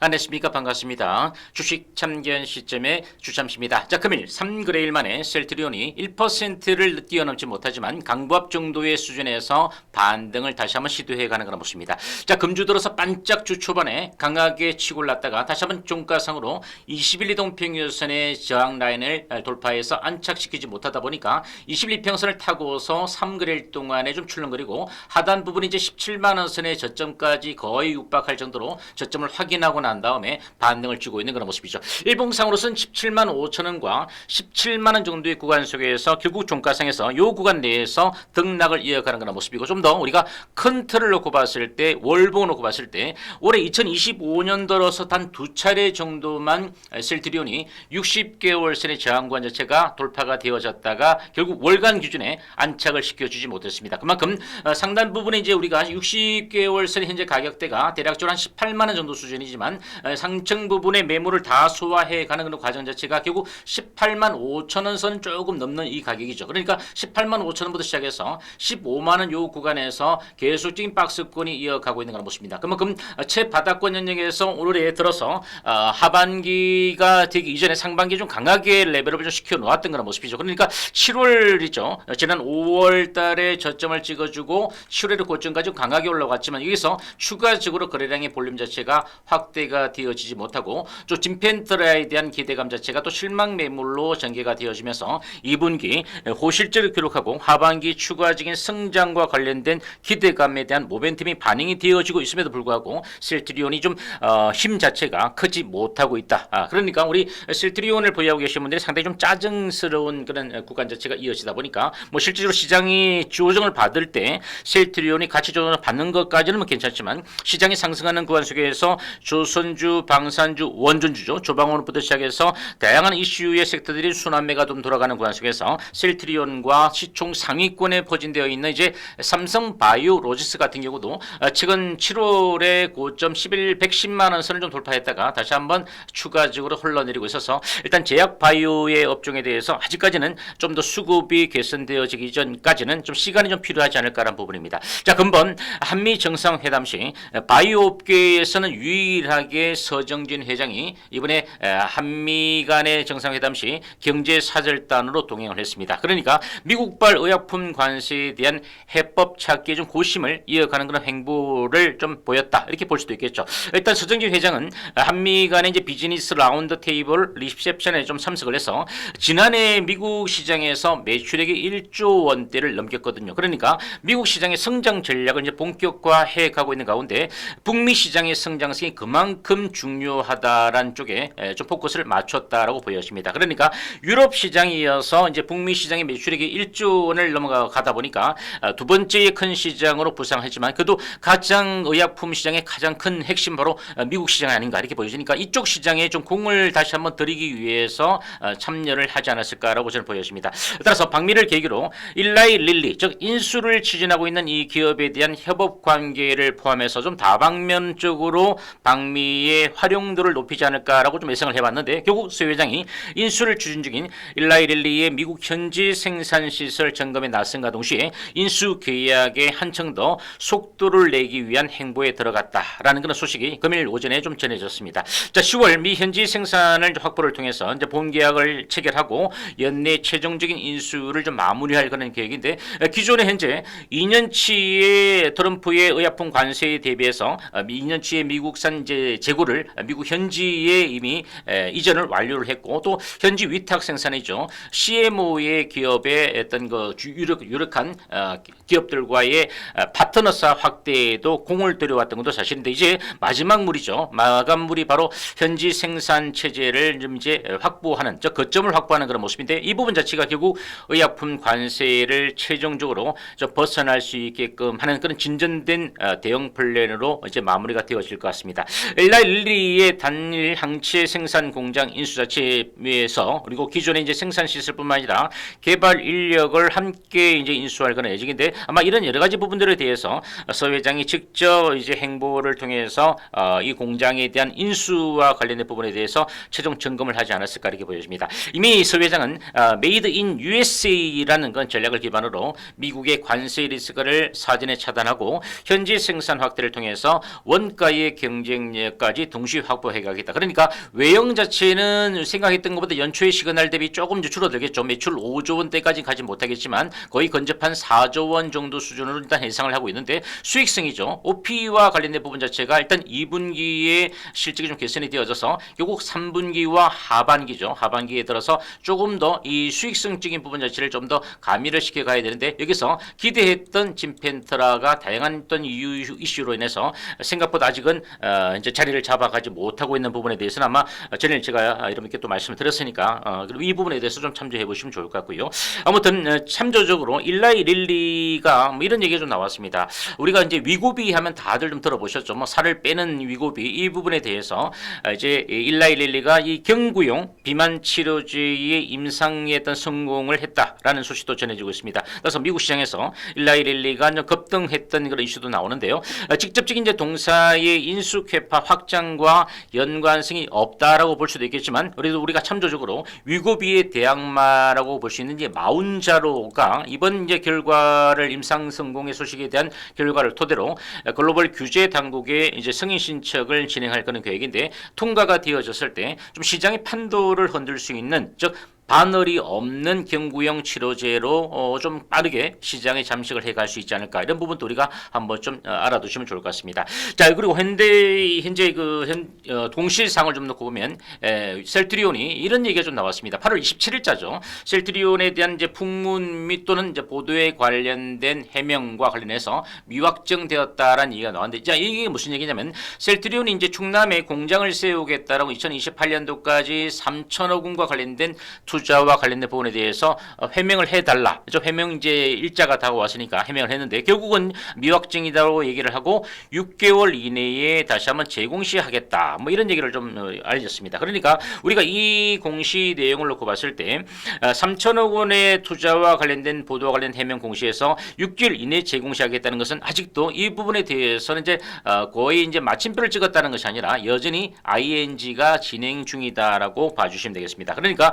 안녕하십니까 반갑습니다. 주식 참견 시점의 주참시입니다. 자 금일 3그레일 만에 셀트리온이 1%를 뛰어넘지 못하지만 강보합 정도의 수준에서 반등을 다시 한번 시도해가는 그런 모습입니다. 자 금주 들어서 반짝 주 초반에 강하게 치고 올랐다가 다시 한번 종가상으로 21 이동평균선의 저항 라인을 돌파해서 안착시키지 못하다 보니까 21평선을 타고서 3그레일 동안에 좀 출렁거리고 하단 부분이 이제 17만 원 선의 저점까지 거의 육박할 정도로 저점을 확인하고 난 다음에 반등을 주고 있는 그런 모습이죠. 일봉상으로서는 17만 5천 원과 17만 원 정도의 구간 속에서 결국 종가상에서 요 구간 내에서 등락을 이어가는 그런 모습이고 좀 더 우리가 큰 틀을 놓고 봤을 때 월봉을 놓고 봤을 때 올해 2025년 들어서 단 두 차례 정도만 셀트리온이 60개월 선의 저항구간 자체가 돌파가 되어졌다가 결국 월간 기준에 안착을 시켜주지 못했습니다. 그만큼 어, 상단 부분에 이제 우리가 60개월 선 현재 가격대가 대략적으로 한 18만 원 정도 수준이지만 어, 상층 부분의 매물을 다 소화해 가는 그런 과정 자체가 결국 18만 5천 원선 조금 넘는 이 가격이죠. 그러니까 18만 5천 원부터 시작해서 15만 원 요 구간에서 계속적인 박스권이 이어가고 있는 그런 모습입니다. 그만큼 어, 최바닥권 영역에서 올해 들어서 어, 하반기가 되기 이전에 상반기 좀 강하게 레벨업을 좀 시켜 놓았던 그런 모습이죠. 그러니까 7월이죠. 지난 5월 달에 저점을 찍어주고 7월의 고점까지 강하게 올라갔지만 여기서 추가적으로 거래량의 볼륨 자체가 확대 가 되어지지 못하고 또 진펜트라에 대한 기대감 자체가 또 실망 매물로 전개가 되어지면서 2분기 호실적을 기록하고 하반기 추가적인 성장과 관련된 기대감에 대한 모멘텀이 반영이 되어지고 있음에도 불구하고 셀트리온이 좀 어, 힘 자체가 크지 못하고 있다. 아, 그러니까 우리 셀트리온을 보유하고 계신 분들이 상당히 좀 짜증스러운 그런 구간 자체가 이어지다 보니까 뭐 실질적으로 시장이 조정을 받을 때 셀트리온이 가치 조정을 받는 것까지는 뭐 괜찮지만 시장이 상승하는 구간 속에서 조 선주, 방산주, 원전주죠. 조방원부터 시작해서 다양한 이슈의 섹터들이 순환매가 좀 돌아가는 구간 속에서 셀트리온과 시총 상위권에 포진되어 있는 이제 삼성 바이오 로지스 같은 경우도 어, 최근 7월에 고점 11 110만 원 선을 좀 돌파했다가 다시 한번 추가적으로 흘러내리고 있어서 일단 제약 바이오의 업종에 대해서 아직까지는 좀 더 수급이 개선되어지기 전까지는 좀 시간이 좀 필요하지 않을까라는 부분입니다. 자, 근본 한미 정상회담 시 바이오 업계에서는 유일하게 서정진 회장이 이번에 에, 한미 간의 정상회담 시 경제 사절단으로 동행을 했습니다. 그러니까 미국발 의약품 관세에 대한 해법 찾기에 좀 고심을 이어가는 그런 행보를 좀 보였다. 이렇게 볼 수도 있겠죠. 일단 서정진 회장은 한미 간의 이제 비즈니스 라운드 테이블 리셉션에 좀 참석을 해서 지난해 미국 시장에서 매출액이 1조 원대를 넘겼거든요. 그러니까 미국 시장의 성장 전략을 이제 본격화해 가고 있는 가운데 북미 시장의 성장성이 그만큼 중요하다라는 쪽에 에, 좀 포커스를 맞췄다라고 보여집니다. 그러니까 유럽 시장에 이어서 이제 북미 시장의 매출액이 1조 원을 넘어가다 보니까 아, 두 번째 큰 시장으로 부상하지만 그래도 가장 의약품 시장의 가장 큰 핵심 바로 어, 미국 시장이 아닌가 이렇게 보여지니까 이쪽 시장에 좀 공을 다시 한번 들이기 위해서 어, 참여를 하지 않았을까라고 저는 보여집니다. 따라서 방미를 계기로 일라이 릴리 즉 인수를 추진하고 있는 이 기업에 대한 협업 관계를 포함해서 좀 다방면적으로 방미 의 활용도를 높이지 않을까라고 좀 예상을 해봤는데 결국 수 회장이 인수를 추진 중인 일라이 릴리의 미국 현지 생산 시설 점검에 나선과 동시에 인수 계약에 한층 더 속도를 내기 위한 행보에 들어갔다라는 그런 소식이 금일 오전에 좀 전해졌습니다. 자, 10월 미 현지 생산을 확보를 통해서 이제 본 계약을 체결하고 연내 최종적인 인수를 좀 마무리할 그런 계획인데 어, 기존에 현재 2년치의 트럼프의 의약품 관세에 대비해서 어, 2년치의 미국산 이제 재고를 미국 현지에 이미 에, 이전을 완료를 했고 또 현지 위탁 생산이죠. CMO의 기업의 어떤 그 주- 유력 유력한 어, 기업들과의 어, 파트너사 확대에도 공을 들여왔던 것도 사실인데 이제 마지막 물이죠. 마감물이 바로 현지 생산 체제를 좀 이제 확보하는 저 거점을 확보하는 그런 모습인데 이 부분 자체가 결국 의약품 관세를 최종적으로 좀 벗어날 수 있게끔 하는 그런 진전된 어, 대응 플랜으로 이제 마무리가 되어질 것 같습니다. 엘라 릴리의 단일 항체 생산 공장 인수 자체에서 그리고 기존의 이제 생산 시설뿐만 아니라 개발 인력을 함께 이제 인수할 그런 예정인데 아마 이런 여러 가지 부분들에 대해서 서 회장이 직접 이제 행보를 통해서 어, 이 공장에 대한 인수와 관련된 부분에 대해서 최종 점검을 하지 않았을까 이렇게 보여집니다. 이미 서 회장은 어, 메이드 인 USA라는 건 전략을 기반으로 미국의 관세 리스크를 사전에 차단하고 현지 생산 확대를 통해서 원가의 경쟁력 까지 동시에 확보해 가겠다. 그러니까 외형 자체는 생각했던 것보다 연초의 시그널 대비 조금 더 줄어들겠죠. 매출 5조 원대까지 가지 못하겠지만 거의 근접한 4조 원 정도 수준으로 일단 예상을 하고 있는데 수익성이죠. OP와 관련된 부분 자체가 일단 2분기에 실적이 좀 개선이 되어져서 결국 3분기와 하반기죠. 하반기에 들어서 조금 더 이 수익성적인 부분 자체를 좀 더 가미를 시켜 가야 되는데 여기서 기대했던 진펜트라가 다양한 어떤 이슈로 인해서 생각보다 아직은 어, 이제 자리를 잡아가지 못하고 있는 부분에 대해서는 아마 전에 제가 이렇게 또 말씀을 드렸으니까 어, 그리고 이 부분에 대해서 좀 참조해 보시면 좋을 것 같고요. 아무튼 어, 참조적으로 일라이 릴리가 뭐 이런 얘기가 좀 나왔습니다. 우리가 이제 위고비 하면 다들 좀 들어보셨죠. 뭐 살을 빼는 위고비 이 부분에 대해서 어, 이제 이 일라이 릴리가 이 경구용 비만 치료제의 임상에 어떤 성공을 했다라는 소식도 전해지고 있습니다. 그래서 미국 시장에서 일라이 릴리가 급등했던 그런 이슈도 나오는데요. 어, 직접적인 이제 동사의 인수쾌파 확장과 연관성이 없다라고 볼 수도 있겠지만 그래도 우리가 참조적으로 위고비의 대항마라고 볼 수 있는 이제 마운자로가 이번 이제 결과를 임상 성공의 소식에 대한 결과를 토대로 글로벌 규제 당국의 이제 승인 신청을 진행할 거는 계획인데 통과가 되어졌을 때 좀 시장의 판도를 흔들 수 있는 즉 반월이 없는 경구용 치료제로 어, 좀 빠르게 시장에 잠식을 해갈 수 있지 않을까 이런 부분도 우리가 한번 좀 어, 알아두시면 좋을 것 같습니다. 자 그리고 현대 현재 그 현, 어, 동실상을 좀 놓고 보면 에, 셀트리온이 이런 얘기가 좀 나왔습니다. 8월 27일자죠. 셀트리온에 대한 이제 풍문 및 또는 이제 보도에 관련된 해명과 관련해서 미확정되었다라는 얘기가 나왔는데 자 이게 무슨 얘기냐면 셀트리온이 이제 충남에 공장을 세우겠다라고 2028년도까지 3천억 원과 관련된 투 자와 관련된 부분에 대해서 어, 해명을 해달라. 저 해명 이제 일자가 다가왔으니까 해명을 했는데 결국은 미확정이다라고 얘기를 하고 6개월 이내에 다시 한번 재공시하겠다. 뭐 이런 얘기를 좀 어, 알렸습니다. 그러니까 우리가 이 공시 내용을 놓고 봤을 때 어, 3천억 원의 투자와 관련된 보도와 관련 해명 공시에서 6개월 이내 재공시하겠다는 것은 아직도 이 부분에 대해서는 이제 어, 거의 이제 마침표를 찍었다는 것이 아니라 여전히 ING가 진행 중이다라고 봐주시면 되겠습니다. 그러니까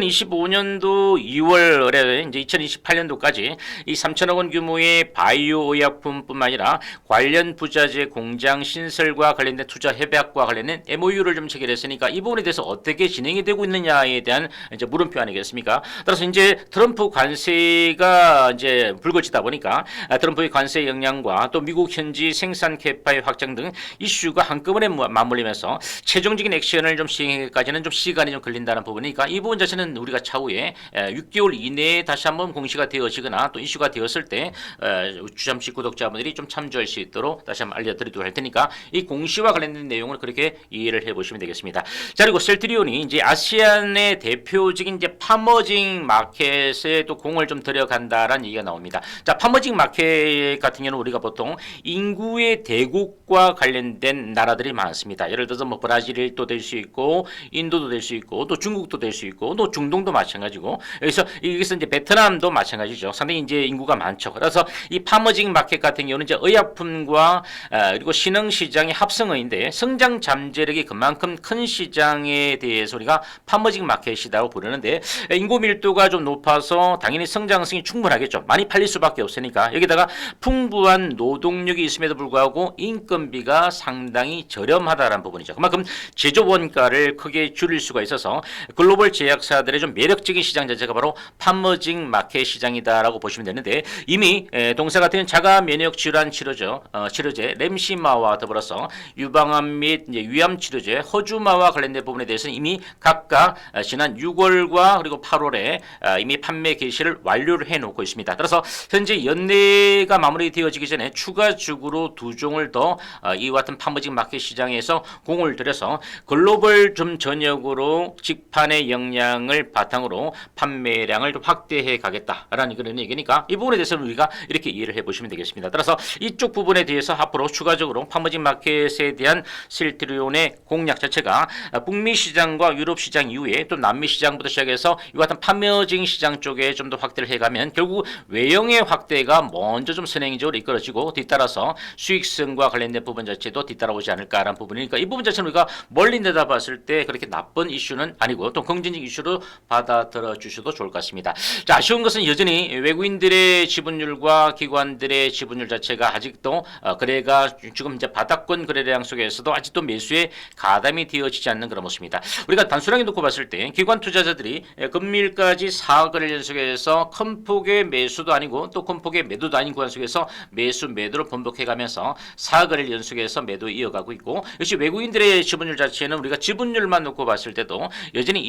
2025년도 2월에 이제 2028년도까지 이 3천억 원 규모의 바이오 의약품뿐만 아니라 관련 부자재 공장 신설과 관련된 투자 협약과 관련된 MOU를 좀 체결했으니까 이 부분에 대해서 어떻게 진행이 되고 있느냐에 대한 이제 물음표 아니겠습니까? 따라서 이제 트럼프 관세가 이제 불거지다 보니까 아, 트럼프의 관세 영향과 또 미국 현지 생산 캐파의 확장 등 이슈가 한꺼번에 뭐 맞물리면서 최종적인 액션을 좀 시행하기까지는 좀 시간이 좀 걸린다는 부분이니까 이 부분 자체는 우리가 차후에 에, 6개월 이내에 다시 한번 공시가 되어지거나 또 이슈가 되었을 때 에, 주잠식 구독자분들이 좀 참조할 수 있도록 다시 한번 알려드리도록 할 테니까 이 공시와 관련된 내용을 그렇게 이해를 해보시면 되겠습니다. 자 그리고 셀트리온이 이제 아시안의 대표적인 이제 파머징 마켓에 또 공을 좀 들여간다라는 얘기가 나옵니다. 자 파머징 마켓 같은 경우는 우리가 보통 인구의 대국과 관련된 나라들이 많습니다. 예를 들어서 뭐 브라질도 될 수 있고 인도도 될 수 있고 또 중국도 될 수 있고 또 중동도 마찬가지고 여기서 여기서 이제 베트남도 마찬가지죠. 상당히 이제 인구가 많죠. 그래서 이 파머징 마켓 같은 경우는 이제 의약품과 어, 그리고 신흥 시장의 합성어인데 성장 잠재력이 그만큼 큰 시장에 대해서 우리가 파머징 마켓이라고 부르는데 인구 밀도가 좀 높아서 당연히 성장성이 충분하겠죠. 많이 팔릴 수밖에 없으니까 여기다가 풍부한 노동력이 있음에도 불구하고 인건비가 상당히 저렴하다는 부분이죠. 그만큼 제조 원가를 크게 줄일 수가 있어서 글로벌 제약사 들의 좀 매력적인 시장 자체가 바로 파머징 마켓 시장이다라고 보시면 되는데 이미 에, 동사 같은 자가 면역 질환 치료죠 어, 치료제 렘시마와 더불어서 유방암 및 위암 치료제 허주마와 관련된 부분에 대해서는 이미 각각 어, 지난 6월과 그리고 8월에 어, 이미 판매 개시를 완료를 해놓고 있습니다. 따라서 현재 연내가 마무리되어지기 전에 추가적으로 두 종을 더 어, 이와 같은 파머징 마켓 시장에서 공을 들여서 글로벌 좀 전역으로 직판의 역량 을 등을 바탕으로 판매량을 좀 확대해 가겠다라는 그런 얘기니까 이 부분에 대해서는 우리가 이렇게 이해를 해보시면 되겠습니다. 따라서 이쪽 부분에 대해서 앞으로 추가적으로 파머진 마켓에 대한 실트리온의 공략 자체가 북미 시장과 유럽 시장 이후에 또 남미 시장부터 시작해서 이와 같은 파머징 시장 쪽에 좀 더 확대를 해가면 결국 외형의 확대가 먼저 좀 선행적으로 이끌어지고 뒤따라서 수익성과 관련된 부분 자체도 뒤따라오지 않을까라는 부분이니까 이 부분 자체는 우리가 멀리 내다봤을 때 그렇게 나쁜 이슈는 아니고 또 긍정적 이슈로 받아들여 주셔도 좋을 것 같습니다. 자, 아쉬운 것은 여전히 외국인들의 지분율과 기관들의 지분율 자체가 아직도 어, 거래가 지금 이제 바닥권 거래량 속에서도 아직도 매수에 가담이 되어지지 않는 그런 모습입니다. 우리가 단순하게 놓고 봤을 때 기관 투자자들이 예, 금일까지 4거래일 연속에서 큰 폭의 매수도 아니고 또 큰 폭의 매도도 아닌 구간 속에서 매수 매도를 번복해가면서 4거래일 연속에서 매도 이어가고 있고 역시 외국인들의 지분율 자체는 우리가 지분율만 놓고 봤을 때도 여전히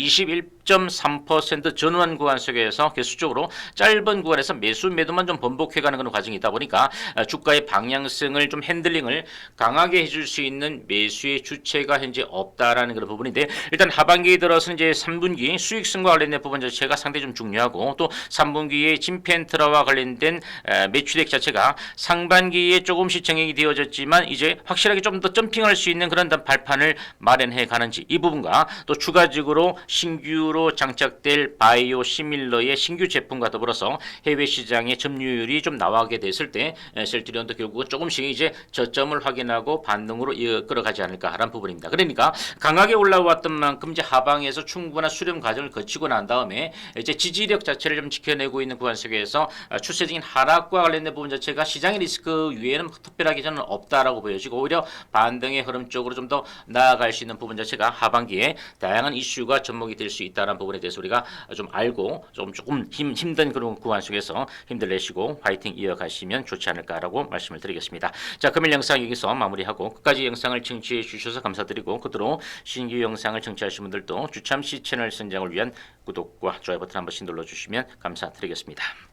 21.3% 전후한 구간 속에서 개수적으로 짧은 구간에서 매수 매도만 좀 번복해가는 그런 과정이 있다 보니까 아, 주가의 방향성을 좀 핸들링을 강하게 해줄 수 있는 매수의 주체가 현재 없다라는 그런 부분인데 일단 하반기에 들어서 이제 3분기 수익성과 관련된 부분 자체가 상당히 좀 중요하고 또 3분기에 진펜트라와 관련된 에, 매출액 자체가 상반기에 조금씩 정액이 되어졌지만 이제 확실하게 좀 더 점핑할 수 있는 그런 발판을 마련해 가는지 이 부분과 또 추가적으로 신규로 장착될 바이오 시밀러의 신규 제품과 더불어서 해외 시장의 점유율이 좀 나가게 됐을 때 에, 셀트리온도 결국은 조금씩 이제 저점을 확인하고 반등으로 이끌어가지 않을까라는 부분입니다. 그러니까 강하게 올라왔던 만큼 이제 하방에서 충분한 수렴 과정을 거치고 난 다음에 이제 지지력 자체를 좀 지켜내고 있는 구간 속에서 아, 추세적인 하락과 관련된 부분 자체가 시장의 리스크 위에는 특별하게 저는 없다라고 보여지고 오히려 반등의 흐름 쪽으로 좀 더 나아갈 수 있는 부분 자체가 하반기에 다양한 이슈가 접목이 될 수 있다는 부분에 대해서 우리가 좀 알고 좀 조금 힘, 힘든 그런 구간 속에서 힘들 내시고 파이팅 이어가시면 좋지 않을까라고 말씀을 드리겠습니다. 자, 금일 영상 여기서 마무리하고 끝까지 영상을 청취해 주셔서 감사드리고 그대로 신규 영상을 청취하신 분들도 주참시 채널 선정을 위한 구독과 좋아요 버튼 한 번씩 눌러주시면 감사드리겠습니다.